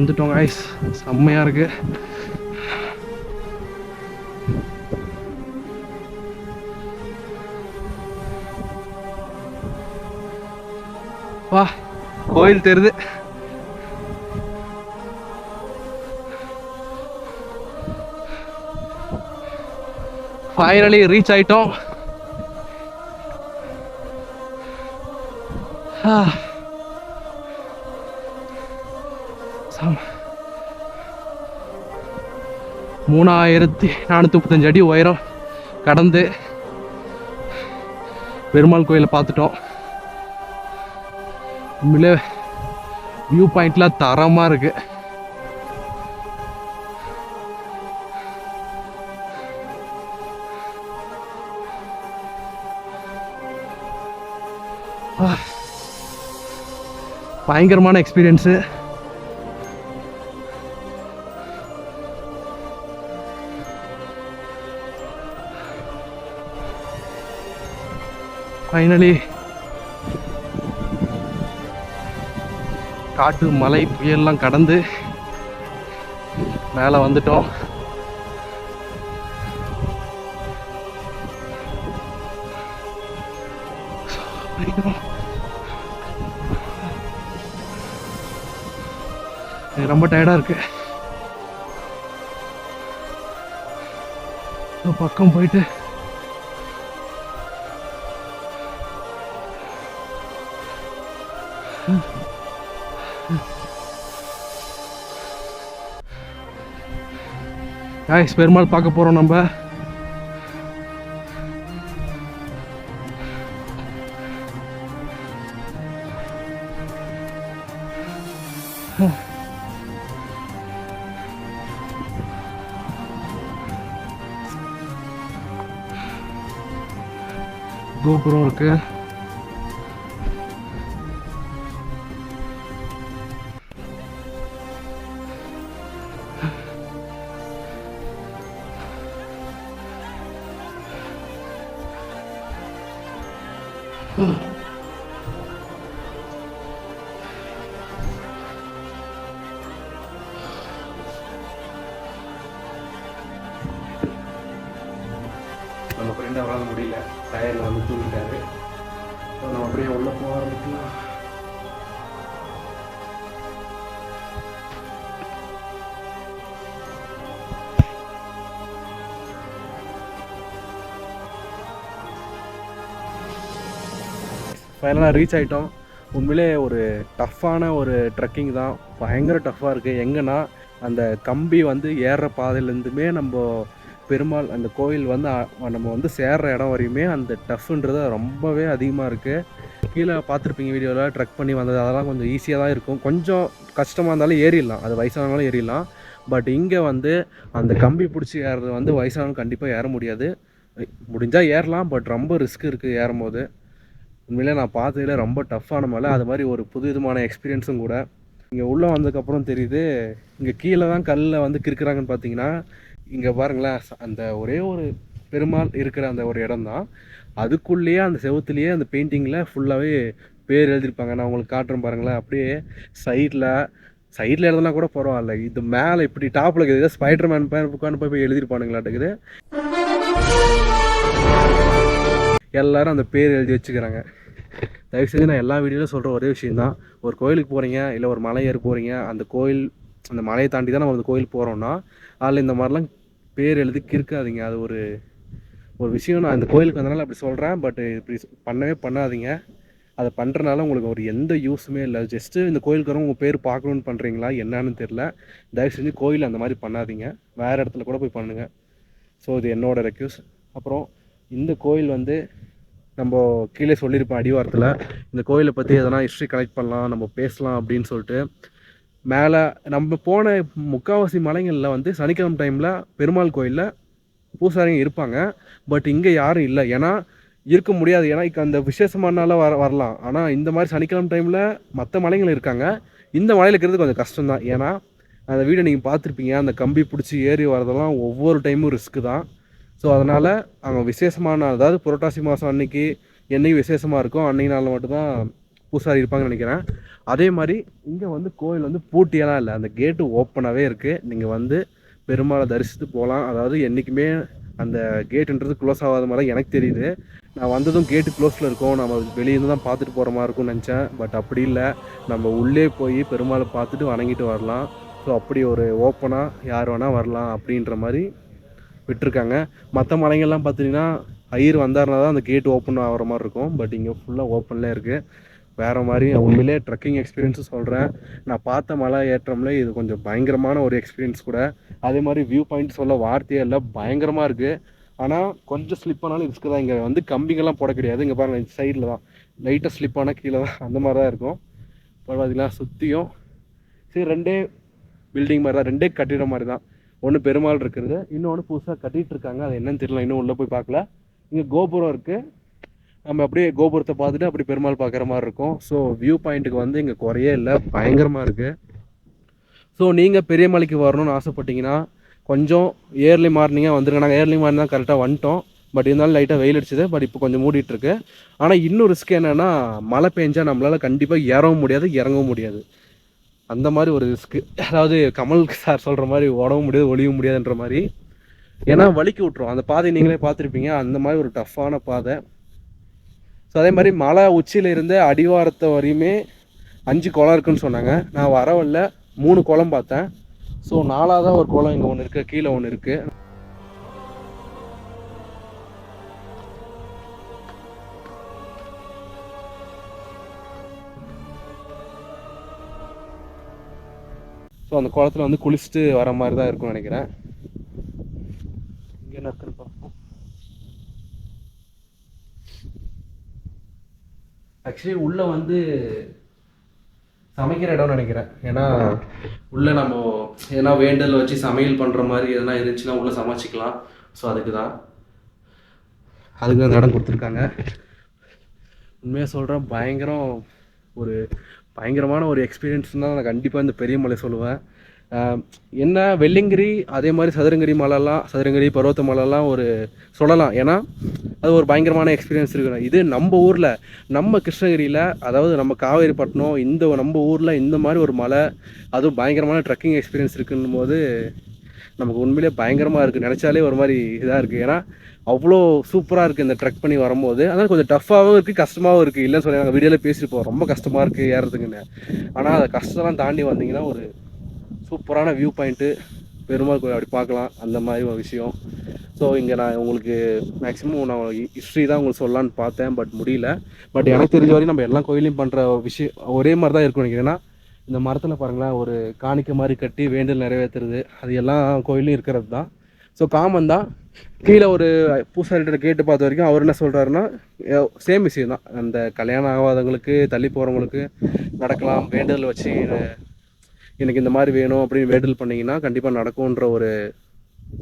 வந்துட்டோம் ஐஸ் செம்மையாக இருக்கு. வா கோயில் தெரியுது ஃபைனலி ரீச் ஆயிட்டோம். ஆ. மூணாயிரத்தி நானூற்றி முப்பத்தஞ்சு அடி உயரம் கடந்து பெருமாள் கோயிலை பார்த்துட்டோம். உண்மையிலே வியூ பாயிண்ட்லாம் தரமாக இருக்குது பயங்கரமான எக்ஸ்பீரியன்ஸு ஃபைனலி காட்டு மலை புயல்லாம் கடந்து மேலே வந்துட்டோம். ரொம்ப டயர்டாக இருக்கு. பக்கம் போயிட்டு காய்ஸ் பெருமாள் பார்க்க போகிறோம் நம்ம. கோபுரம் இருக்கு ஃப்ரெண்ட் அவரால் முடியல. டயரில் வந்து தூங்கிட்டாரு ஸோ நம்ம அப்படியே உள்ளே போக ஆரம்பிக்கலாம். ஃபைனலாக ரீச் ஆகிட்டோம் உண்மையிலே ஒரு டஃப்பான ஒரு ட்ரெக்கிங் தான். பயங்கர டஃப்பாக இருக்குது எங்கன்னா அந்த கம்பி வந்து ஏறுற பாதையிலேருந்துமே நம்ம பெருமாள் அந்த கோயில் வந்து நம்ம வந்து சேர்ற இடம் வரையுமே அந்த டஃப்ன்றது ரொம்பவே அதிகமாக இருக்குது கீழே பார்த்துருப்பீங்க வீடியோவில் ட்ரக் பண்ணி வந்தது அதெல்லாம் கொஞ்சம் ஈஸியாக தான் இருக்கும். கொஞ்சம் கஷ்டமாக இருந்தாலும் ஏறிடலாம். அது வயசானவங்களும் ஏறிடலாம். பட் இங்கே வந்து அந்த கம்பி பிடிச்சி ஏறுறது வந்து வயசானாலும் கண்டிப்பாக ஏற முடியாது. முடிஞ்சால் ஏறலாம் பட் ரொம்ப ரிஸ்க் இருக்குது ஏறும்போது. உண்மையிலே நான் பார்த்ததுல ரொம்ப டஃப்பான மலை. அது மாதிரி ஒரு புது விதமான எக்ஸ்பீரியன்ஸும் கூட. இங்கே உள்ளே வந்ததுக்கப்புறம் தெரியுது இங்கே கீழே தான் கல்லில் வந்து கிறுக்குறாங்கன்னு பார்த்தீங்கன்னா இங்கே பாருங்களேன் அந்த ஒரே ஒரு பெருமாள் இருக்கிற அந்த ஒரு இடம் தான் அதுக்குள்ளேயே அந்த செவுத்துலேயே அந்த பெயிண்டிங்கில் ஃபுல்லாகவே பேர் எழுதியிருப்பாங்க. நான் உங்களுக்கு காட்டுறேன் பாருங்களேன். அப்படியே சைடில் சைடில் எழுதுனா கூட பரவாயில்ல. இது மேலே இப்படி டாப்பில் இருக்குது. ஸ்பைடர் மேன் பேன் உட்காந்து போய் போய் எழுதியிருப்பானுங்களாட்டுக்குது. எல்லாரும் அந்த பேர் எழுதி வச்சுக்கிறாங்க. தயவு செஞ்சு நான் எல்லா வீடியோலையும் சொல்கிற ஒரே விஷயந்தான் ஒரு கோயிலுக்கு போகிறீங்க இல்லை ஒரு மலை ஏறி போகிறீங்க அந்த கோயில் அந்த மலையை தாண்டி தான் நம்ம அந்த கோயில் போகிறோம்னா அதில் இந்த மாதிரிலாம் பேர் எழுதி கிறுக்காதீங்க. அது ஒரு ஒரு விஷயம். நான் இந்த கோயிலுக்கு வந்தனால அப்படி சொல்கிறேன் பட் இப்படி பண்ணவே பண்ணாதீங்க. அதை பண்ணுறனால உங்களுக்கு ஒரு எந்த யூஸுமே இல்லை. ஜஸ்ட்டு இந்த கோயிலுக்கு வரவங்க உங்கள் பேர் பார்க்கணுன்னு பண்ணுறீங்களா என்னன்னு தெரில தயவு செஞ்சு கோயில் அந்த மாதிரி பண்ணாதீங்க. வேறு இடத்துல கூட போய் பண்ணுங்கள் ஸோ இது என்னோடய ரெக்யூஸ். அப்புறம் இந்த கோயில் வந்து நம்ம கீழே சொல்லியிருப்போம் அடிவாரத்தில். இந்த கோயிலை பற்றி எதனா ஹிஸ்ட்ரி கலெக்ட் பண்ணலாம். நம்ம பேசலாம் அப்படின்னு சொல்லிட்டு மேலே நம்ம போன முக்கால்வாசி மலைங்களில் வந்து சனிக்கிழமை டைமில் பெருமாள் கோயிலில் பூசாரிங்க இருப்பாங்க. பட் இங்கே யாரும் இல்லை. ஏன்னா இருக்க முடியாது. ஏன்னா இங்க அந்த விசேஷமானால வர வரலாம். ஆனால் இந்த மாதிரி சனிக்கிழமை டைமில் மற்ற மலைகள் இருக்காங்க. இந்த மலையில் இருக்கிறது கொஞ்சம் கஷ்டம்தான். ஏன்னா அந்த வீடை நீங்கள் பார்த்துருப்பீங்க. அந்த கம்பி பிடிச்சி ஏறி வரதெல்லாம் ஒவ்வொரு டைமும் ரிஸ்க்கு தான். ஸோ அதனால் அங்கே விசேஷமான அதாவது புரட்டாசி மாதம் அன்னைக்கு என்னைக்கு விசேஷமாக இருக்கோ அன்னைக்கு நாளில் மட்டும்தான் பூசாரி இருப்பாங்கன்னு நினைக்கிறேன். அதே மாதிரி இங்கே வந்து கோயில் வந்து பூட்டியெல்லாம் இல்லை. அந்த கேட்டு ஓப்பனாகவே இருக்குது நீங்கள் வந்து பெருமாளை தரிசித்து போகலாம். அதாவது என்றைக்குமே அந்த கேட்டுன்றது க்ளோஸ் ஆகாத மாதிரி எனக்கு தெரியுது. நான் வந்ததும் கேட்டு க்ளோஸில் இருக்கும். நம்ம வெளியேருந்து தான் பார்த்துட்டு போகிற மாதிரி இருக்கும்னு நினச்சேன். பட் அப்படி இல்லை. நம்ம உள்ளே போய் பெருமாளை பார்த்துட்டு வணங்கிட்டு வரலாம். ஸோ அப்படி ஒரு ஓப்பனாக யார் வேணால் வரலாம் அப்படின்ற மாதிரி விட்டுருக்காங்க. மற்ற மலைங்கள்லாம் பார்த்தீங்கன்னா ஐயர் வந்தாருனா தான் அந்த கேட் ஓப்பன் ஆகிற மாதிரி இருக்கும். பட் இங்கே ஃபுல்லாக ஓப்பன்லேயே இருக்குது வேறு மாதிரி உண்மையிலே ட்ரெக்கிங் எக்ஸ்பீரியன்ஸும் சொல்கிறேன் நான் பார்த்த மலை ஏற்றம்ல இது கொஞ்சம் பயங்கரமான ஒரு எக்ஸ்பீரியன்ஸ் கூட. அதே மாதிரி வியூ பாயிண்ட் சொல்ல வார்த்தையே இல்லை பயங்கரமாக இருக்குது ஆனால் கொஞ்சம் ஸ்லிப் ஆனாலும் ரிஸ்க் தான். இங்கே வந்து கம்பிங்கெல்லாம் போட கிடையாது. இங்கே பாருங்கள் இந்த சைடில் தான். லைட்டாக ஸ்லிப் ஆனால் கீழே தான். அந்த மாதிரி தான் இருக்கும். பரவாயில்லைங்களா? சுற்றியும் சரி ரெண்டே பில்டிங் மாதிரி தான். ரெண்டே கட்டிடம் மாதிரி தான். ஒன்று பெருமாள் இருக்கிறது இன்னொன்று புதுசாக கட்டிகிட்டு இருக்காங்க. அது என்னன்னு தெரியல. இன்னும் உள்ளே போய் பார்க்கல. இங்கே கோபுரம் இருக்குது நம்ம அப்படியே கோபுரத்தை பார்த்துட்டு அப்படி பெருமாள் பார்க்குற மாதிரி இருக்கும். ஸோ வியூ பாயிண்ட்டுக்கு வந்து இங்கே குறையே இல்லை. பயங்கரமாக இருக்குது ஸோ நீங்கள் பெரிய மலைக்கு வரணும்னு ஆசைப்பட்டீங்கன்னா கொஞ்சம் ஏர்லி மார்னிங்காக வந்துருங்க. நாங்கள் ஏர்லி மார்னிங் தான் கரெக்டாக வந்துட்டோம். பட் இருந்தாலும் லைட்டாக வெயில் அடிச்சது. பட் இப்போ கொஞ்சம் மூடிட்டுருக்கு ஆனால் இன்னும் ரிஸ்க் என்னென்னா மழை பெஞ்சால் நம்மளால் கண்டிப்பாக ஏறவும் முடியாது இறங்கவும் முடியாது. அந்த மாதிரி ஒரு ரிஸ்க்கு அதாவது கமல் சார் சொல்கிற மாதிரி ஓடவும் முடியாது ஒளியவும் முடியாதுன்ற மாதிரி. ஏன்னா வலிக்கு விட்டுரும். அந்த பாதை நீங்களே பார்த்துருப்பீங்க. அந்த மாதிரி ஒரு டஃப்பான பாதை. ஸோ அதே மாதிரி மலை உச்சியில இருந்து அடிவாரத்தை வரையுமே அஞ்சு குளம் இருக்குன்னு சொன்னாங்க. நான் வரவில்ல மூணு குளம் பார்த்தேன். ஸோ நாலாவதாக ஒரு குளம் இங்கே ஒன்று இருக்குது கீழே ஒன்று இருக்குது ஸோ அந்த குளத்துல வந்து குளிச்சுட்டு வர மாதிரி தான் இருக்கும்னு நினைக்கிறேன். இங்கே என்ன இருக்குன்னு ஆக்சுவலி உள்ள வந்து சமைக்கிற இடம்னு நினைக்கிறேன். ஏன்னா உள்ள நம்ம ஏன்னா வேண்டல் வச்சு சமையல் பண்ற மாதிரி எதனா இருந்துச்சுன்னா உள்ள சமைச்சிக்கலாம். ஸோ அதுக்கு தான் அதுக்கு அந்த இடம் கொடுத்துருக்காங்க. உண்மையாக சொல்கிறேன் பயங்கரம் ஒரு பயங்கரமான ஒரு எக்ஸ்பீரியன்ஸ் தான் நான் கண்டிப்பாக இந்த பெரிய மலை சொல்லுவேன். என்ன வெள்ளிங்கிரி அதே மாதிரி சதுரங்கிரி மலைலாம் சதுரங்கிரி பருவத்த மலைலாம் ஒரு சொல்லலாம். ஏன்னா அது ஒரு பயங்கரமான எக்ஸ்பீரியன்ஸ் இருக்கணும் இது நம்ம ஊரில் நம்ம கிருஷ்ணகிரியில் அதாவது நம்ம காவேரிப்பட்டினம் இந்த நம்ம ஊரில் இந்த மாதிரி ஒரு மலை அதுவும் பயங்கரமான ட்ரெக்கிங் எக்ஸ்பீரியன்ஸ் இருக்குன்னும் போது நமக்கு உண்மையிலே பயங்கரமாக இருக்குது நினச்சாலே ஒரு மாதிரி இதாக இருக்குது ஏன்னா அவ்வளோ சூப்பராக இருக்குது இந்த ட்ரெக் பண்ணி வரும்போது. அதனால் கொஞ்சம் டஃப்பாகவும் இருக்குது கஷ்டமாகவும் இருக்குது இல்லைன்னு சொல்லி நாங்கள் வீடியோவில் பேசியிருப்போம். ரொம்ப கஷ்டமாக இருக்குது ஏறுறதுக்குன்னு ஆனால் அதை கஷ்டம்லாம் தாண்டி வந்தீங்கன்னா ஒரு சூப்பரான வியூ பாயிண்ட்டு பெருமாள் கோயில் அப்படி பார்க்கலாம். அந்த மாதிரி ஒரு விஷயம். ஸோ இங்கே நான் உங்களுக்கு மேக்ஸிமம் நான் ஹிஸ்ட்ரி தான் உங்களுக்கு சொல்லலான்னு பார்த்தேன் பட் முடியல. பட் எனக்கு தெரிஞ்ச வரையும் நம்ம எல்லா கோயிலையும் பண்ணுற விஷயம் ஒரே மாதிரி தான் இருக்கும் நினைக்கிறேன்னா இந்த மரத்தில் பாருங்களேன் ஒரு காணிக்கை மாதிரி கட்டி வேண்டல் நிறைவேற்றுறது அது எல்லா கோயிலும் இருக்கிறது தான் ஸோ காமன் தான். கீழே ஒரு பூசாரிட்ட கேட்டு பார்த்த வரைக்கும் அவர் என்ன சொல்கிறாருன்னா சேம் விஷயம் தான் அந்த கல்யாணம் ஆகாதவங்களுக்கு தள்ளி போகிறவங்களுக்கு நடக்கலாம் வேண்டுதல் வச்சு எனக்கு இந்த மாதிரி வேணும் அப்படின்னு வேடல் பண்ணிங்கன்னா கண்டிப்பாக நடக்கும்ன்ற ஒரு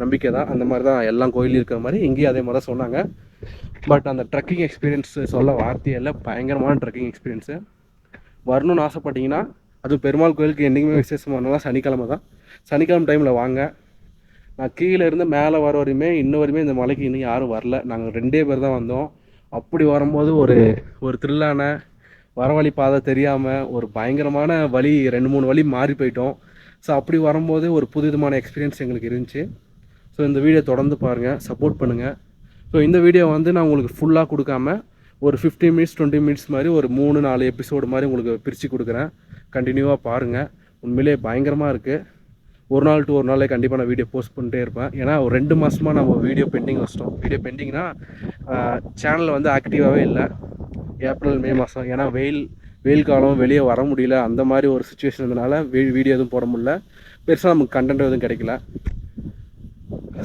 நம்பிக்கை தான் அந்த மாதிரி தான் எல்லா கோயிலும் இருக்கிற மாதிரி இங்கேயும் அதே மாதிரி தான் சொன்னாங்க. பட் அந்த ட்ரெக்கிங் எக்ஸ்பீரியன்ஸ் சொல்ல வார்த்தையே பயங்கரமான ட்ரெக்கிங் எக்ஸ்பீரியன்ஸு வரணும்னு ஆசைப்பட்டீங்கன்னா அது பெருமாள் கோயிலுக்கு என்றைக்குமே விசேஷமானதான் சனிக்கிழமை தான். சனிக்கிழமை டைமில் வாங்க. நான் கீழே இருந்து மேலே வர வரையுமே இன்ன வரையுமே இந்த மலைக்கு இன்னும் யாரும் வரல. நாங்கள் ரெண்டே பேர் தான் வந்தோம். அப்படி வரும்போது ஒரு ஒரு த்ரில்லான வரவழி பாதை தெரியாமல் ஒரு பயங்கரமான வழி ரெண்டு மூணு வழி மாறி போயிட்டோம். ஸோ அப்படி வரும்போது ஒரு புதுவிதமான எக்ஸ்பீரியன்ஸ் எங்களுக்கு இருந்துச்சு. ஸோ இந்த வீடியோ தொடர்ந்து பாருங்கள் சப்போர்ட் பண்ணுங்கள் ஸோ இந்த வீடியோ வந்து நான் உங்களுக்கு ஃபுல்லாக கொடுக்காம ஒரு 15 மினிட்ஸ் டுவெண்ட்டி மினிட்ஸ் மாதிரி ஒரு மூணு நாலு எபிசோடு மாதிரி உங்களுக்கு பிரித்து கொடுக்குறேன். கண்டினியூவாக பாருங்கள் உண்மையிலே பயங்கரமாக இருக்குது ஒரு நாள் டு ஒரு நாளே கண்டிப்பாக நான் வீடியோ போஸ்ட் பண்ணிட்டே இருப்பேன். ஏன்னா ஒரு ரெண்டு மாதமாக நம்ம வீடியோ பெண்டிங் வச்சிட்டோம். வீடியோ பெண்டிங்னா சேனலில் வந்து ஆக்டிவாகவே இல்லை. ஏப்ரல் மே மாதம் ஏன்னா வெயில் வெயில் காலம் வெளியே வர முடியல. அந்த மாதிரி ஒரு சுச்சுவேஷன் இருந்தனால வீடியோ எதுவும் போட முடியல. பெருசாக நமக்கு கண்டென்ட் எதுவும் கிடைக்கல.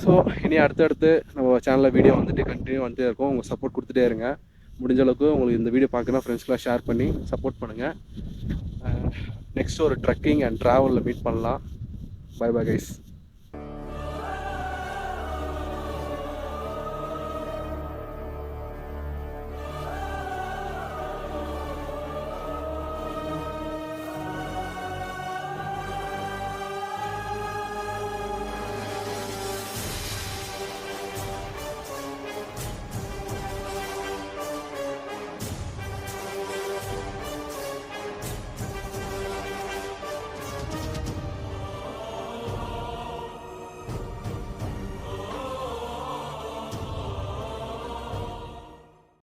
ஸோ இனி அடுத்தடுத்து நம்ம சேனலில் வீடியோ வந்துட்டு கண்டினியூ வந்துட்டே இருக்கும். உங்கள் சப்போர்ட் கொடுத்துட்டே இருங்க. முடிஞ்ச அளவுக்கு உங்களுக்கு இந்த வீடியோ பார்க்கணும் ஃப்ரெண்ட்ஸ்க்கெலாம் ஷேர் பண்ணி சப்போர்ட் பண்ணுங்கள் நெக்ஸ்ட் ஒரு ட்ரக்கிங் அண்ட் ட்ராவலில் மீட் பண்ணலாம். bye bye guys.